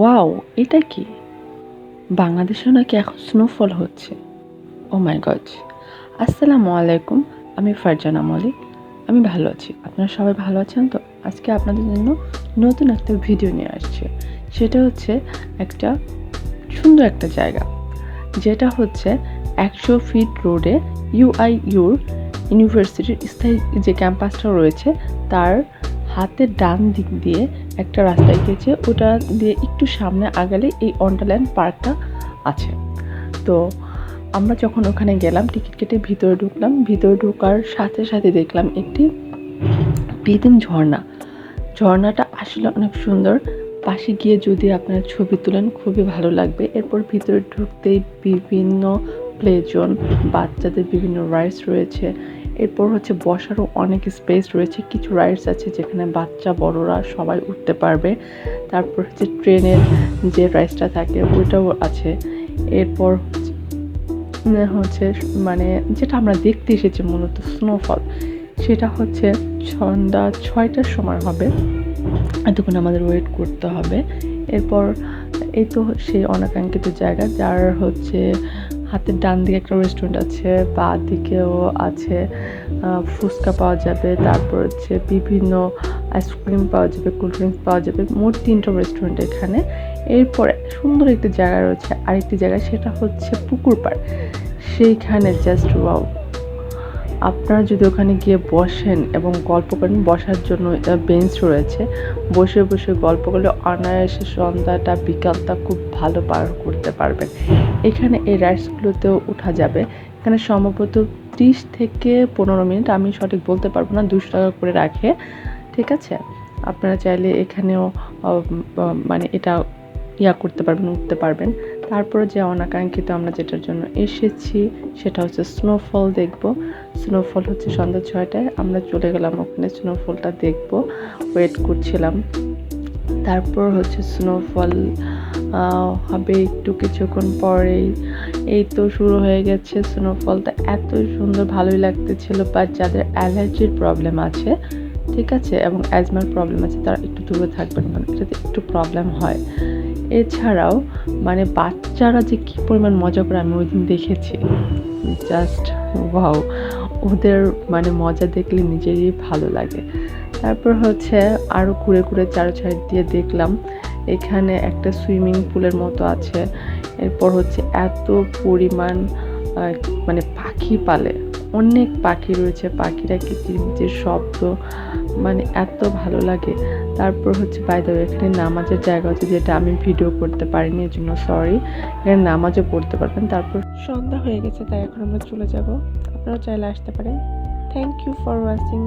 Wow এটা কি? বাংলাদেশেও নাকি এখন স্নোফল হচ্ছে। ও মাই গড আসসালামু আলাইকুম, আমি ফারজানা মলিক আমি ভালো আছি। আপনারা সবাই ভালো আছেন তো? আজকে আপনাদের জন্য নতুন একটা ভিডিও নিয়ে আসছে। সেটা হচ্ছে একটা সুন্দর একটা জায়গা। যেটা হচ্ছে একশো ফিট রোডে ইউআই ইউর ইউনিভার্সিটির স্থায়ী যে ক্যাম্পাসটা রয়েছে, তার হাতের ডান দিক দিয়ে একটা রাস্তা গিয়েছে ওটা দিয়ে একটু সামনে আগালে এই অন্ডারল্যান্ড পার্কটা আছে। তো আমরা যখন ওখানে গেলাম, টিকিট কেটে ভিতরে ঢুকলাম। ভিতরে ঢোকার সাথে সাথে দেখলাম একটি কৃত্রিম ঝর্ণা। ঝর্ণাটা আসলে অনেক সুন্দর। পাশে গিয়ে যদি আপনারা ছবি তোলেন, খুবই ভালো লাগবে। এরপর ভিতরে ঢুকতেই বিভিন্ন প্লে জোন বাচ্চাদের বিভিন্ন রাইডস রয়েছে। এরপর হচ্ছে বসারও অনেক স্পেস রয়েছে, কিছু রাইডস আছে যেখানে বাচ্চা, বড়রা সবাই উঠতে পারবে। তারপর হচ্ছে ট্রেনের যে রাইডসটা থাকে ওইটাও আছে। এরপর হচ্ছে মানে যেটা আমরা দেখতে এসেছি মূলত স্নোফল সেটা হচ্ছে সন্ধ্যা ছয়টার সময় হবে। এতক্ষণ আমাদের ওয়েট করতে হবে। এরপর এই তো সেই অনাকাঙ্ক্ষিত জায়গা, যার হচ্ছে হাতের ডান দিকে একটা রেস্টুরেন্ট আছে, বা দিকেও আছে ফুচকা পাওয়া যাবে, তারপর হচ্ছে বিভিন্ন আইসক্রিম পাওয়া যাবে কোল্ড ড্রিঙ্কস পাওয়া যাবে, মোট তিনটা রেস্টুরেন্ট এখানে। এরপরে সুন্দর একটি জায়গা রয়েছে, আরেকটি জায়গা সেটা হচ্ছে পুকুর পাড়। সেইখানে জাস্ট ওয়াও আপনারা যদি ওখানে গিয়ে বসেন এবং গল্প করেন, বসার জন্য বেঞ্চ রয়েছে। বসে বসে গল্প করলে অনায়াসে সন্ধ্যাটা, বিকালটা খুব ভালো পার করতে পারবেন। এখানে এই রাইডসগুলোতেও উঠা যাবে। এখানে সম্ভবত ত্রিশ থেকে পনেরো মিনিট, আমি সঠিক বলতে পারব না, দুশো টাকা করে রাখে। ঠিক আছে? আপনারা চাইলে এখানেও মানে এটা ইয়া করতে পারবেন, উঠতে পারবেন। তারপরে যে অনাকাঙ্ক্ষিত আমরা যেটার জন্য এসেছি, সেটা হচ্ছে স্নোফল দেখব। স্নোফল হচ্ছে সন্ধ্যা ছয়টায়, আমরা চলে গেলাম ওখানে স্নোফলটা দেখব। ওয়েট করছিলাম। তারপর হচ্ছে স্নোফল হবে একটু কিছুক্ষণ পরেই। এই তো শুরু হয়ে গেছে স্নোফলটা এত সুন্দর, ভালোই লাগতেছিল বা যাদের অ্যালার্জির প্রবলেম আছে, ঠিক আছে? এবং অ্যাজমার প্রবলেম আছে, তারা একটু দূরে থাকবেন কারণ এটাতে একটু প্রবলেম হয়। এছাড়াও মানে বাচ্চারা যে কী পরিমাণ মজা করে আমি ওই দিন দেখেছি। জাস্ট ওয়াও ওদের মানে মজা দেখলে নিজেরই ভালো লাগে। তারপর হচ্ছে আরও ঘুরে ঘুরে চারো সাইড দিয়ে দেখলাম, এখানে একটা সুইমিং পুলের মতো আছে। এরপর হচ্ছে এত পরিমাণ মানে পাখি পালে, অনেক পাখি রয়েছে। পাখিরা কিচিরমিচির শব্দ মানে এত ভালো লাগে। তারপর হচ্ছে বাইদে এখানে নামাজের জায়গা হচ্ছে যেটা আমি ভিডিও করতে পারিনি এর জন্য সরি এখানে নামাজও পড়তে পারবেন। তারপর সন্ধ্যা হয়ে গেছে, তাই এখন আমরা চলে যাব। আপনারা চাইলে আসতে পারেন। Thank you for watching